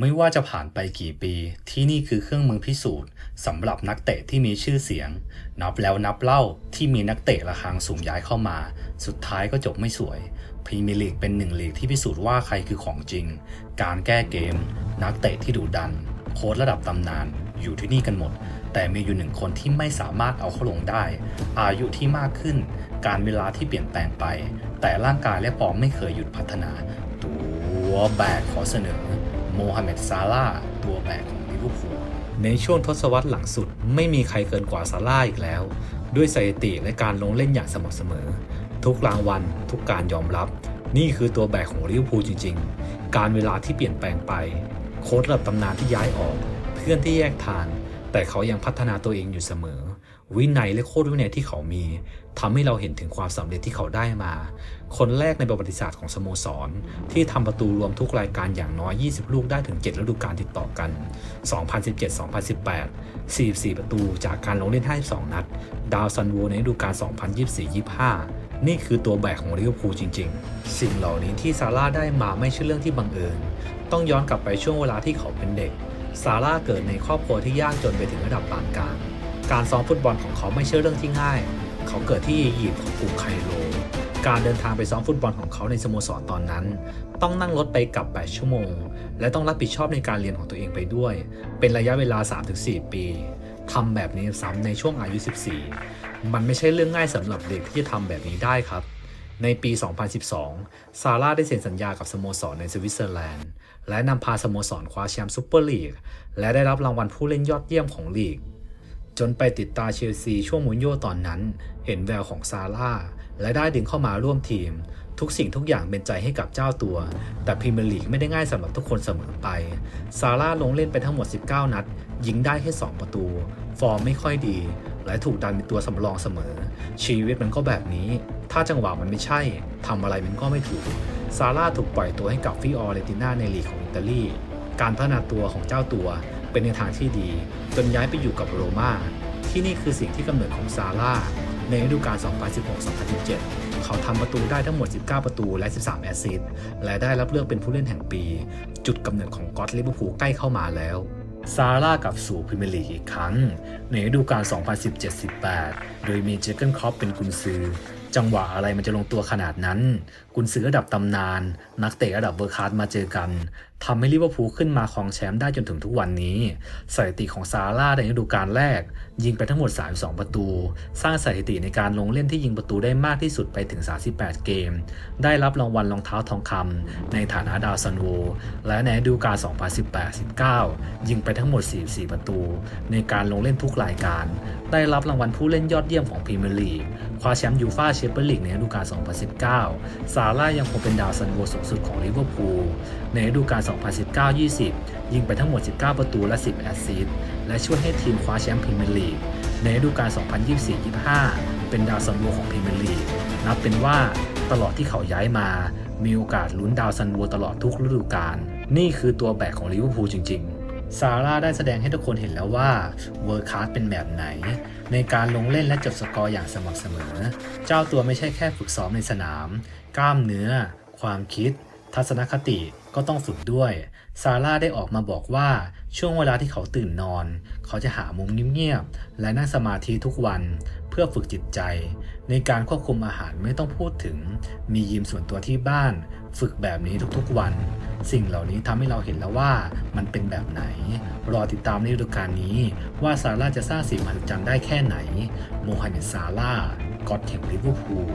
ไม่ว่าจะผ่านไปกี่ปี ที่นี่คือเครื่องมือพิสูจน์สำหรับนักเตะที่มีชื่อเสียง นับแล้วนับเล่าที่มีนักเตะระคางสูงย้ายเข้ามา สุดท้ายก็จบไม่สวยพรีเมียร์ลีกเป็นหนึ่งลีกที่พิสูจน์ว่าใครคือของจริง การแก้เกม นักเตะที่ดุดัน โค้ชระดับตำนานอยู่ที่นี่กันหมด แต่มีอยู่หนึ่งคนที่ไม่สามารถเอาเข้าลงได้ อายุที่มากขึ้น การเวลาที่เปลี่ยนแปลงไป แต่ร่างกายและฟอร์มไม่เคยหยุดพัฒนา ตัวแบกขอเสนอ โมฮัมเหม็ดซาลาตัวแบกของลิเวอร์พูลในช่วงทศวรรษหลังสุดไม่มีใครเกินกว่าซาลาอีกแล้ว ด้วยสถิติและการลงเล่นอย่างสม่ำเสมอ ทุกรางวัลทุกการยอมรับ นี่คือตัวแบกของลิเวอร์พูลจริง ๆ การเวลาที่เปลี่ยนแปลงไป โค้ชระดับตำนานที่ย้ายออก เพื่อนที่แยกทางแต่เขายังพัฒนาตัวเองอยู่เสมอ วินัยและโค้ชวินัยที่เขามีทำให้เราเห็นถึงความสำเร็จที่เขาได้มา คนแรกในประวัติศาสตร์ของสโมสร ที่ทำประตูรวมทุกรายการอย่างน้อย 20 ลูกได้ถึง 7 ฤดูกาลติดต่อกัน 2017-2018 44 ประตูจากการลงเล่น 52 นัด ดาวซันโวในฤดูกาล 2024-25 นี่คือตัวแบกของลิเวอร์พูลจริง ๆ สิ่งเหล่านี้ที่ซาร่าได้มาไม่ใช่เรื่องที่บังเอิญ ต้องย้อนกลับไปช่วงเวลาที่เขาเป็นเด็ก ซาร่าเกิดในครอบครัวที่ยากจนไปถึงระดับปานกลาง การซ้อมฟุตบอลของเขาไม่ใช่เรื่องที่ง่าย เขาเกิดที่อียิปต์ของกรุงไคโรการเดินทางไปซ้อมฟุตบอลของเขาในสโมสรตอนนั้น ต้องนั่งรถไปกลับ 8 ชั่วโมง และต้องรับผิดชอบในการเรียนของตัวเองไปด้วย เป็นระยะเวลา 3-4 ปีทำแบบนี้ซ้ำในช่วงอายุ 14 มันไม่ใช่เรื่องง่ายสำหรับเด็กที่จะทำแบบนี้ได้ครับ ในปี 2012 ซาร่าได้เซ็นสัญญากับสโมสรในสวิตเซอร์แลนด์ และนำพาสโมสรคว้าแชมป์ซูเปอร์ลีก และได้รับรางวัลผู้เล่นยอดเยี่ยมของลีก จนไปติดตาเชลซีช่วงมูนโญ่ตอนนั้น เห็นแววของซาร่า และได้ดึงเข้ามาร่วมทีม ทุกสิ่งทุกอย่างเป็นใจให้กับเจ้าตัว แต่พรีเมียร์ลีกไม่ได้ง่ายสำหรับทุกคนเสมอไป ซาร่าลงเล่นไปทั้งหมด 19 นัด ยิงได้แค่ 2 ประตู ฟอร์มไม่ค่อยดี และถูกดันเป็นตัวสำรองเสมอ ชีวิตมันก็แบบนี้ ถ้าจังหวะมันไม่ใช่ทำอะไรมันก็ไม่ถูก ซาร่าถูกปล่อยตัวให้กับฟิออเรติน่าในลีกของอิตาลีการพัฒนาตัวของเจ้าตัว เป็นในทางที่ดี จนย้ายไปอยู่กับโรม่าที่นี่คือสิ่งที่กำเนิดของซาร่าในฤดูกาล 2016-2017 เขาทำประตูได้ทั้งหมด 19 ประตูและ 13 แอสซิสต์ และได้รับเลือกเป็นผู้เล่นแห่งปี จุดกำเนิดของก็อตลิเวอร์พูลใกล้เข้ามาแล้วซาร่ากับสู่พรีเมียร์ลีกอีกครั้ง ในฤดูกาล 2017-18 โดยมีเจอร์เกนครอปเป็นกุนซือ จังหวะอะไรมันจะลงตัวขนาดนั้น กุนซือระดับตำนาน นักเตะระดับเวอร์คลาสมาเจอกันทำให้ลิเวอร์พูลขึ้นมาครองแชมป์ได้จนถึงทุกวันนี้ สถิติของซาร่าในฤดูกาลแรก ยิงไปทั้งหมด 32 ประตู สร้างสถิติในการลงเล่นที่ยิงประตูได้มากที่สุดไปถึง 38 เกม ได้รับรางวัลรองเท้าทองคำในฐานะดาวซันโวและในฤดูกาล 2018-19 ยิงไปทั้งหมด 44 ประตู ในการลงเล่นทุกรายการ ได้รับรางวัลผู้เล่นยอดเยี่ยมของพรีเมียร์ลีกคว้าแชมป์ยูฟ่าแชมเปี้ยนลีกในฤดูกาล 2019 ซาร่ายังคงเป็นดาวซันโวสูงสุดของลิเวอร์พูลในฤดูกาล2019-20 ยิงไปทั้งหมด 19 ประตูและ 10 แอสซิสต์และช่วยให้ทีมคว้าแชมป์พรีเมียร์ลีกในฤดูกาล 2024-25 เป็นดาวซันโวของพรีเมียร์ลีกนับเป็นว่าตลอดที่เขาย้ายมา มีโอกาสลุ้นดาวซันโวตลอดทุกฤดูกาลนี่คือตัวแบกของลิเวอร์พูลจริง ๆซาร่าได้แสดงให้ทุกคนเห็นแล้วว่าเวิร์คคลาสเป็นแบบไหน ในการลงเล่นและจบสกอร์อย่างสม่ำเสมอ เจ้าตัวไม่ใช่แค่ฝึกซ้อมในสนาม กล้ามเนื้อ ความคิด ทัศนคติก็ต้องฝึกด้วย ซาร่าได้ออกมาบอกว่าช่วงเวลาที่เขาตื่นนอน เขาจะหามุมเงียบๆและนั่งสมาธิทุกวัน เพื่อฝึกจิตใจ ในการควบคุมอาหารไม่ต้องพูดถึง มียิมส่วนตัวที่บ้าน ฝึกแบบนี้ทุกๆวัน สิ่งเหล่านี้ทำให้เราเห็นแล้วว่ามันเป็นแบบไหน รอติดตามในฤดูกาลนี้ ว่าซาร่าจะสร้างสิ่งมหัศจรรย์ได้แค่ไหน โมฮัมเหม็ดซาร่าก็อดแห่งลิเวอร์พูล